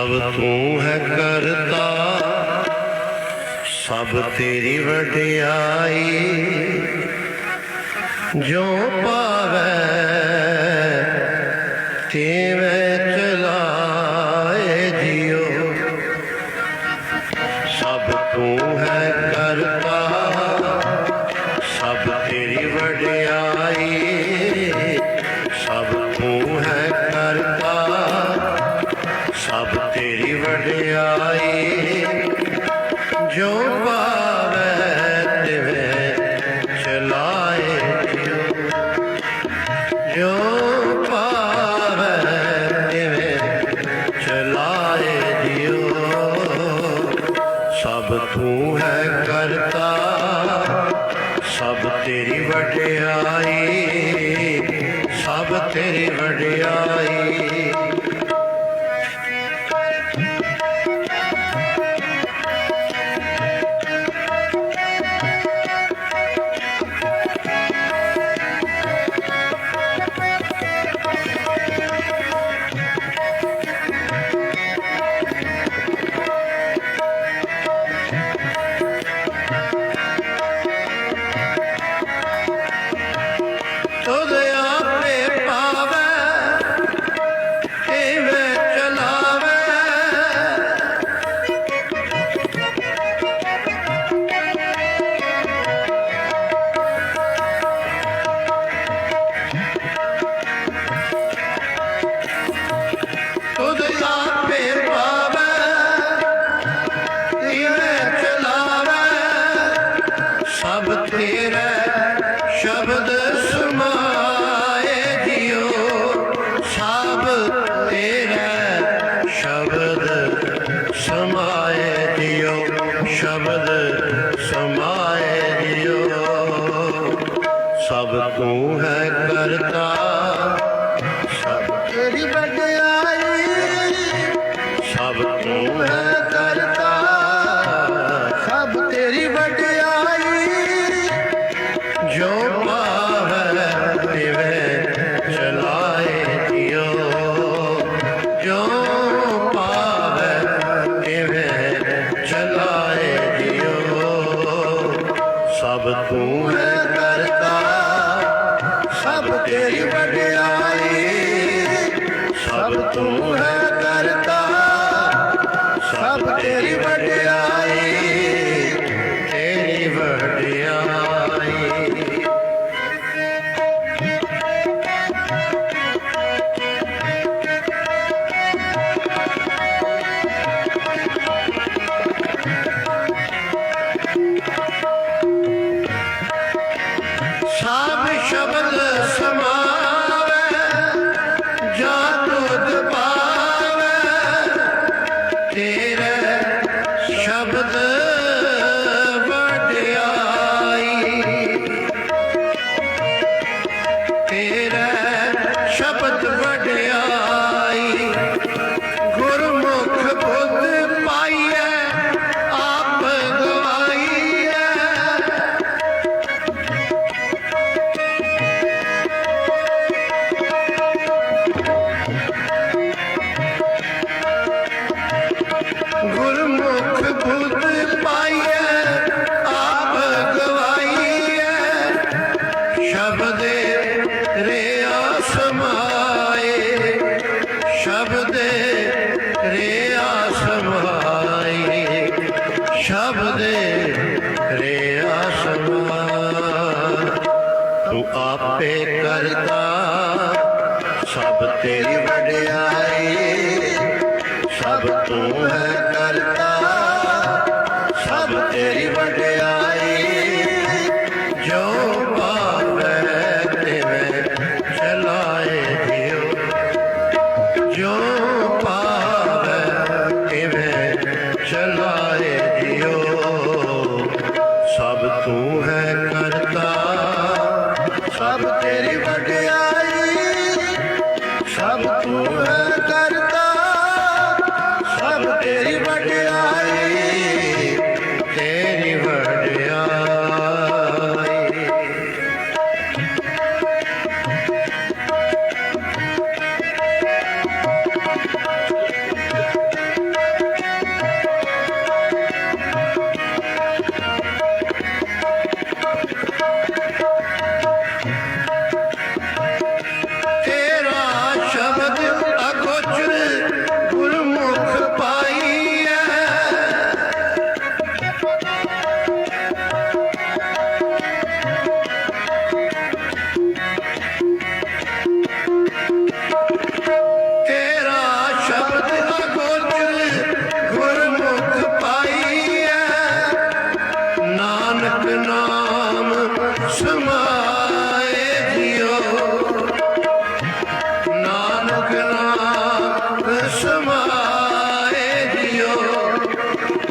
ਸਭ ਤੂੰ ਹੈ ਕਰਤਾ। ਸਭ ਤੇਰੀ ਵਡਿਆਈ ਜੋ ਪਾਵੇ, ਤਿਵੇਂ ਚਲਾਏ ਜਿਉ। ਸਭ ਤੂੰ ਹੈ ਕਰਤਾ। ਸਭ ਤੇਰੀ ਵਡਿਆਈ ਤੂੰ ਹੈ ਕਰਤਾ। ਸਭ ਤੇਰੀ ਵਡਿਆਈ ਸਭ ਤੇਰੀ ਵਡਿਆਈ। ਸਭ ਤੇਰਾ ਸ਼ਬਦ ਸਮਾਏ ਦਿਓ। ਸਭ ਤੇਰਾ ਸ਼ਬਦ ਸਮਾਏ ਦਿਓ। ਸ਼ਬਦ ਸਮਾਏ ਦਿਓ। ਸਭ ਤੂੰ ਹੈ ਕਰਤਾ। ਸਭ ਤੇਰੀ ਵਡਿਆਈ। ਸਭ ਤੂੰ ਹੈ ਸ਼ਬਦ ਵਡਿਆਈ ਸਮਾਏ, ਸ਼ਬਦੇ ਰਿਆ ਸਮਾਏ ਸ਼ਬਦੇ ਰਿਆ ਸਮਾਏ ਤੂੰ ਆਪੇ ਕਰਤਾ ਸਭ ਤੇਰੀ ਵਡਿਆਈ, ਸਭ ਤੂੰ ਹੈ ਕਰਤਾ ਸਭ ਤੇਰੀ ਵਡਿਆਈ। ਚਲਾਏ ਦਿਓ ਸਭ ਤੂੰ ਹੈ ਕਰਤਾ। ਸਭ ਤੇਰੀ ਵਡਿਆਈ। ਸਭ ਤੂੰ ਹੈ ਕਰਤਾ। ਸਭ ਤੇਰੀ ਵਡਿਆਈ ਤੇਰੀ ਵਡਿਆਈ।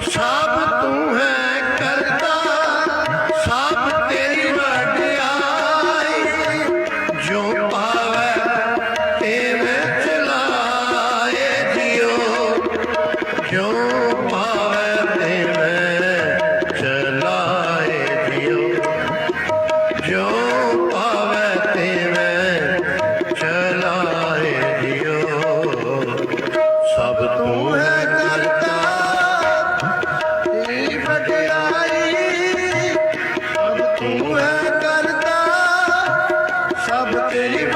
ਸਭ ਤੂੰ ਹੈ। I'm not Delivery.